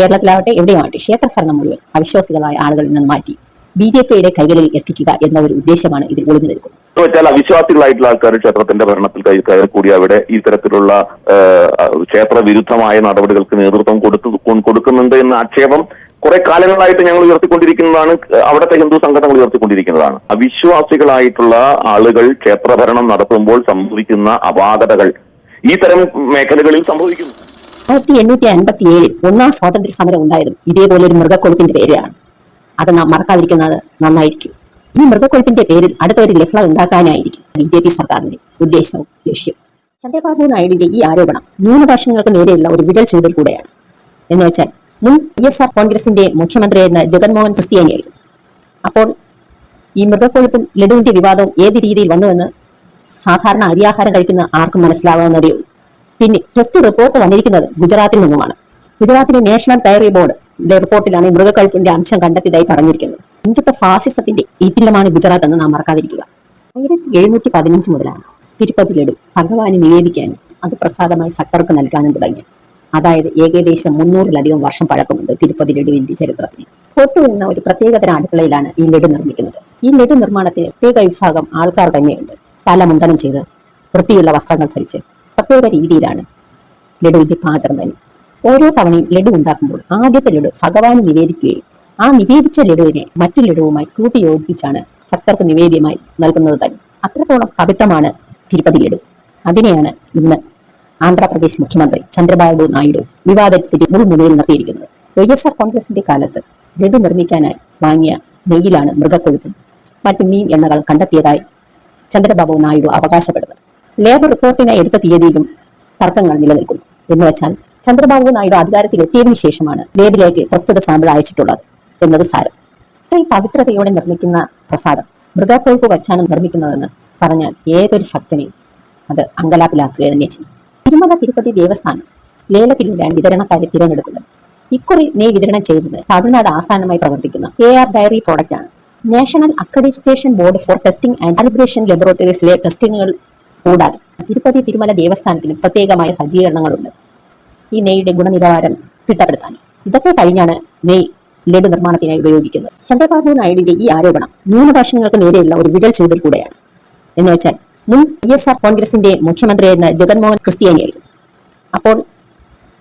കേരളത്തിലാവട്ടെ എവിടെയാവട്ടെ ക്ഷേത്രഭരണം മുഴുവൻ അവിശ്വാസികളായ ആളുകളിൽ നിന്ന് മാറ്റി ബി ജെ പിയുടെ കൈകളിൽ എത്തിക്കുക എന്ന ഒരു ഉദ്ദേശമാണ് ഇതിൽ ഒളിഞ്ഞു നിൽക്കുന്നത്. വെച്ചാൽ അവിശ്വാസികളായിട്ടുള്ള ആൾക്കാർ ക്ഷേത്രത്തിന്റെ ഭരണത്തിൽ കൈ കയറി കൂടി അവിടെ ഇത്തരത്തിലുള്ള തരത്തിലുള്ള ക്ഷേത്ര വിരുദ്ധമായ നടപടികൾക്ക് നേതൃത്വം കൊടുത്തു കൊടുക്കുന്നുണ്ട് എന്ന ആക്ഷേപം കുറെ കാലങ്ങളായിട്ട് ഞങ്ങൾ ഉയർത്തിക്കൊണ്ടിരിക്കുന്നതാണ്. അവിടുത്തെ ഹിന്ദു സംഘടനകൾ ഉയർത്തിക്കൊണ്ടിരിക്കുന്നതാണ്. അവിശ്വാസികളായിട്ടുള്ള ആളുകൾ ക്ഷേത്രഭരണം നടത്തുമ്പോൾ സംഭവിക്കുന്ന അപാകതകൾ ഈ തരം മേഖലകളിൽ സംഭവിക്കുന്നു. ആയിരത്തി എണ്ണൂറ്റി അൻപത്തി ഏഴിൽ ഒന്നാം സ്വാതന്ത്ര്യ സമരം ഉണ്ടായതും ഇതേപോലെ ഒരു മൃഗക്കൊഴുപ്പിന്റെ പേരിലാണ്. അത് നാം മറക്കാതിരിക്കുന്നത് നന്നായിരിക്കും. ഈ മൃഗക്കൊഴുപ്പിന്റെ പേരിൽ അടുത്ത ഒരു ലഹള ഉണ്ടാക്കാനായിരിക്കും ബി ജെ പി സർക്കാരിന്റെ ഉദ്ദേശവും ലക്ഷ്യം. ചന്ദ്രബാബു നായിഡുവിന്റെ ഈ ആരോപണം ന്യൂനപക്ഷങ്ങൾക്ക് നേരെയുള്ള ഒരു വിരൽ ചൂടൽ കൂടെയാണ്. എന്ന് വെച്ചാൽ മുൻ ഐ എസ് ആർ കോൺഗ്രസിന്റെ മുഖ്യമന്ത്രിയായിരുന്ന ജഗൻമോഹൻ ക്രിസ്ത്യാനിയായിരുന്നു. അപ്പോൾ ഈ മൃഗക്കൊഴുപ്പും ലഡുവിന്റെ വിവാദവും ഏത് രീതിയിൽ വന്നുവെന്ന് സാധാരണ അരിയാഹാരം കഴിക്കുന്ന ആർക്കും മനസ്സിലാകാവുന്നതേ ഉള്ളൂ. പിന്നെ ടെസ്റ്റ് റിപ്പോർട്ട് വന്നിരിക്കുന്നത് ഗുജറാത്തിൽ നിന്നുമാണ്. ഗുജറാത്തിലെ നാഷണൽ ഡയറി ബോർഡ് റിപ്പോർട്ടിലാണ് മൃഗക്കഴുപ്പിന്റെ അംശം കണ്ടെത്തിയതായി പറഞ്ഞിരിക്കുന്നത്. ഇന്ത്യത്തെ ഫാസിസത്തിന്റെ ഈറ്റില്ലമാണ് ഗുജറാത്ത് എന്ന് നാം മറക്കാതിരിക്കുക. ആയിരത്തി എഴുന്നൂറ്റി പതിനഞ്ച് മുതലാണ് തിരുപ്പതി ലഡു ഭഗവാന് നിവേദിക്കാനും അത് പ്രസാദമായി ഭക്തർക്ക് നൽകാനും തുടങ്ങി അതായത് ഏകദേശം മുന്നൂറിലധികം വർഷം പഴക്കമുണ്ട് തിരുപ്പതി ലഡുവിന്റെ ചരിത്രത്തിന്. ഫോട്ടോ എന്ന ഒരു പ്രത്യേകതര അടുക്കളയിലാണ് ഈ ലഡു നിർമ്മിക്കുന്നത്. ഈ ലഡു നിർമ്മാണത്തിന് പ്രത്യേക വിഭാഗം ആൾക്കാർ തന്നെയുണ്ട്. തല മുണ്ടനം ചെയ്ത് വൃത്തിയുള്ള വസ്ത്രങ്ങൾ ധരിച്ച് പ്രത്യേക രീതിയിലാണ് ലഡുവിന്റെ പാചകം തന്നെ. ഓരോ തവണയും ലഡു ഉണ്ടാക്കുമ്പോൾ ആദ്യത്തെ ലഡു ഭഗവാന് നിവേദിക്കുകയും ആ നിവേദിച്ച ലഡുവിനെ മറ്റു ലഡുവുമായി കൂട്ടിയോജിപ്പിച്ചാണ് ഭക്തർക്ക് നിവേദ്യമായി നൽകുന്നത് തന്നെ. അത്രത്തോളം പവിത്രമാണ് തിരുപ്പതി ലഡു. അതിനെയാണ് ഇന്ന് ആന്ധ്രാപ്രദേശ് മുഖ്യമന്ത്രി ചന്ദ്രബാബു നായിഡു വിവാദത്തിന്റെ മുൾമുനയിൽ നിർത്തിയിരിക്കുന്നത്. വൈ എസ് ആർ കോൺഗ്രസിന്റെ കാലത്ത് ലഡു നിർമ്മിക്കാനായി വാങ്ങിയ നെയ്യിലാണ് മൃഗക്കൊഴുപ്പും. മറ്റു മീൻ എണ്ണകൾ കണ്ടെത്തിയതായി ചന്ദ്രബാബു നായിഡു അവകാശപ്പെടുന്നത്. ലേബർ റിപ്പോർട്ടിനെ എടുത്ത തീയതിയിലും തർക്കങ്ങൾ നിലനിൽക്കുന്നു. എന്ന് വെച്ചാൽ ചന്ദ്രബാബു നായിഡു അധികാരത്തിൽ എത്തിയതിനു ശേഷമാണ് ലേബിലേക്ക് പ്രസ്തുത സാമ്പിൾ അയച്ചിട്ടുള്ളത് എന്നത് സാരം. ഇത്രയും പവിത്രതയോടെ നിർമ്മിക്കുന്ന പ്രസാദം മൃഗക്കൊഴുപ്പ് വച്ചാണ് നിർമ്മിക്കുന്നതെന്ന് പറഞ്ഞാൽ ഏതൊരു ഭക്തനെയും അത് അങ്കലാപ്പിലാക്കുക തന്നെ ചെയ്യും. തിരുമല തിരുപ്പതി ദേവസ്ഥാനം ലേലത്തിലൂടെയാണ് വിതരണക്കാരെ തിരഞ്ഞെടുക്കുന്നത്. ഇക്കുറി നെയ് വിതരണം ചെയ്തത് തമിഴ്നാട് ആസ്ഥാനമായി പ്രവർത്തിക്കുന്ന എ ആർ ഡയറി പ്രോഡക്റ്റ് ആണ്. National accreditation board for testing and calibration ലബോറട്ടറീസിലെ ടെസ്റ്റിംഗുകൾ കൂടാതെ തിരുപ്പതി തിരുമല ദേവസ്ഥാനത്തിന് പ്രത്യേകമായ സജ്ജീകരണങ്ങളുണ്ട്. ഈ നെയ്യുടെ ഗുണനിലവാരം തിട്ടപ്പെടുത്താൻ. ഇതൊക്കെ കഴിഞ്ഞാണ് നെയ് ലഡു നിർമ്മാണത്തിനായി ഉപയോഗിക്കുന്നത്. ചന്ദ്രബാബു നായിഡുവിന്റെ ഈ ആരോപണം ന്യൂനപക്ഷങ്ങൾക്ക് നേരെയുള്ള ഒരു വിരൽ ചൂടിൽ കൂടെയാണ്. എന്ന് വെച്ചാൽ മുൻ ഐ എസ് ആർ കോൺഗ്രസിന്റെ മുഖ്യമന്ത്രിയായിരുന്ന ജഗൻമോഹൻ ക്രിസ്ത്യാനിയായിരുന്നു. അപ്പോൾ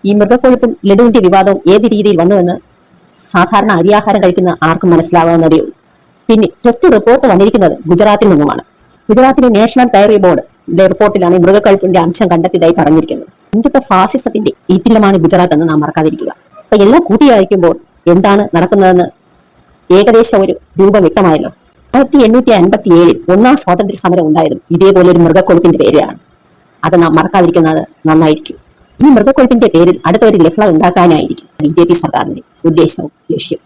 ഈ മൃഗക്കൊഴുപ്പും ലഡുവിന്റെ വിവാദവും ഏത് രീതിയിൽ വന്നുവെന്ന് സാധാരണ അരിയാഹാരം കഴിക്കുന്ന ആർക്കും മനസ്സിലാകുന്നതേ ഉള്ളൂ. പിന്നെ ടെസ്റ്റ് റിപ്പോർട്ട് വന്നിരിക്കുന്നത് ഗുജറാത്തിൽ നിന്നുമാണ്. ഗുജറാത്തിലെ നാഷണൽ ഡയറി ബോർഡ് റിപ്പോർട്ടിലാണ് ഈ മൃഗക്കഴുപ്പിന്റെ അംശം കണ്ടെത്തിയതായി പറഞ്ഞിരിക്കുന്നത്. ഇന്ത്യത്തെ ഫാസിസത്തിന്റെ ഈറ്റില്ലമാണ് ഗുജറാത്ത് എന്ന് നാം മറക്കാതിരിക്കുക. അപ്പൊ എല്ലാം കൂട്ടിയായിരിക്കുമ്പോൾ എന്താണ് നടക്കുന്നതെന്ന് ഏകദേശം ഒരു രൂപം വ്യക്തമായല്ലോ. ആയിരത്തി എണ്ണൂറ്റി അൻപത്തി ഏഴിൽ ഒന്നാം സ്വാതന്ത്ര്യ സമരം ഉണ്ടായതും ഇതേപോലെ ഒരു മൃഗക്കൊഴുപ്പിന്റെ പേരിലാണ്. അത് നാം മറക്കാതിരിക്കുന്നത് നന്നായിരിക്കും. ഈ മൃഗക്കൊഴുപ്പിന്റെ പേരിൽ അടുത്ത ഒരു ലഹള ഉണ്ടാക്കാനായിരിക്കും ബി ജെ പി സർക്കാരിന്റെ ഉദ്ദേശവും ലക്ഷ്യവും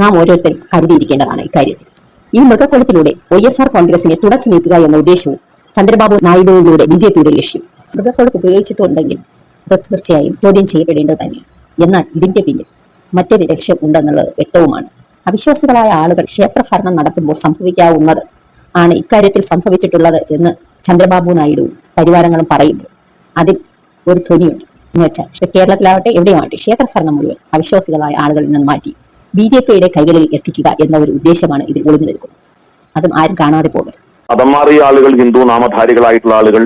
നാം ഓരോരുത്തരും കരുതിയിരിക്കേണ്ടതാണ് ഇക്കാര്യത്തിൽ. ഈ മൃഗക്കൊഴുപ്പിലൂടെ വൈ എസ് ആർ കോൺഗ്രസിനെ തുടച്ചു നീക്കുക എന്ന ഉദ്ദേശവും ചന്ദ്രബാബു നായിഡുവിലൂടെ ബി ജെ പിയുടെ ലക്ഷ്യം. മൃഗക്കൊഴുപ്പ് ഉപയോഗിച്ചിട്ടുണ്ടെങ്കിൽ അത് തീർച്ചയായും ചോദ്യം ചെയ്യപ്പെടേണ്ടത് തന്നെയാണ്. എന്നാൽ ഇതിന്റെ പിന്നിൽ മറ്റൊരു ലക്ഷ്യം ഉണ്ടെന്നുള്ളത് വ്യക്തവുമാണ്. അവിശ്വാസികളായ ആളുകൾ ക്ഷേത്രഭരണം നടത്തുമ്പോൾ സംഭവിക്കാവുന്നത് ആണ് ഇക്കാര്യത്തിൽ സംഭവിച്ചിട്ടുള്ളത് എന്ന് ചന്ദ്രബാബു നായിഡുവും പരിവാരങ്ങളും പറയുമ്പോൾ അതിൽ ഒരു ധ്വനിയുണ്ട്. എന്ന് വെച്ചാൽ പക്ഷെ കേരളത്തിലാവട്ടെ എവിടെയാവട്ടെ ക്ഷേത്രഭരണം മുഴുവൻ അവിശ്വാസികളായ ആളുകളിൽ നിന്ന് മാറ്റി ബി ജെ പിയുടെ കൈകളിൽ എത്തിക്കുക എന്ന ഒരു ഉദ്ദേശമാണ് ഇതിൽ ഒളിഞ്ഞു നിൽക്കുന്നത്. അതും ആരും കാണാതെ പോകരുത് മതം മാറിയ ആളുകൾ ഹിന്ദു നാമധാരികളായിട്ടുള്ള ആളുകൾ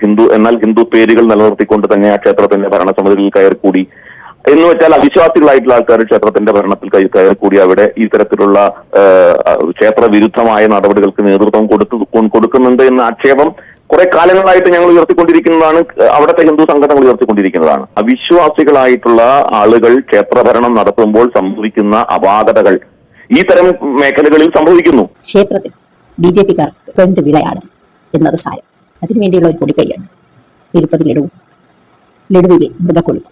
ഹിന്ദു എന്നാൽ ഹിന്ദു പേരുകൾ നിലനിർത്തിക്കൊണ്ട് തന്നെ ആ ക്ഷേത്രത്തിന്റെ ഭരണസമിതിയിൽ കയറിക്കൂടി. കൂടി എന്ന് വെച്ചാൽ അവിശ്വാസികളായിട്ടുള്ള ആൾക്കാർ ക്ഷേത്രത്തിന്റെ ഭരണത്തിൽ കൈ കയറിക്കൂടി. അവിടെ ഇത്തരത്തിലുള്ള ക്ഷേത്ര വിരുദ്ധമായ നടപടികൾക്ക് നേതൃത്വം കൊടുത്തു കൊടുക്കുന്നുണ്ട് എന്ന ആക്ഷേപം കുറെ കാലങ്ങളായിട്ട് ഞങ്ങൾ ഉയർത്തിക്കൊണ്ടിരിക്കുന്നതാണ്. അവിടുത്തെ ഹിന്ദു സംഘടനകൾ ഉയർത്തിക്കൊണ്ടിരിക്കുന്നതാണ്. അവിശ്വാസികളായിട്ടുള്ള ആളുകൾ ക്ഷേത്രഭരണം നടത്തുമ്പോൾ സംഭവിക്കുന്ന അപാകതകൾ ഈ തരം മേഖലകളിൽ സംഭവിക്കുന്നു. ക്ഷേത്രത്തിൽ. ബി ജെ പിക്കാർക്ക് എന്ത് വിളയാണ് എന്നത് സാരം. അതിനുവേണ്ടിയുള്ള ഒരു പൊടിക്കൈയാണ്. തിരുപ്പതി ലഡുവും ലഡുവിലെ മൃഗക്കൊഴുപ്പ്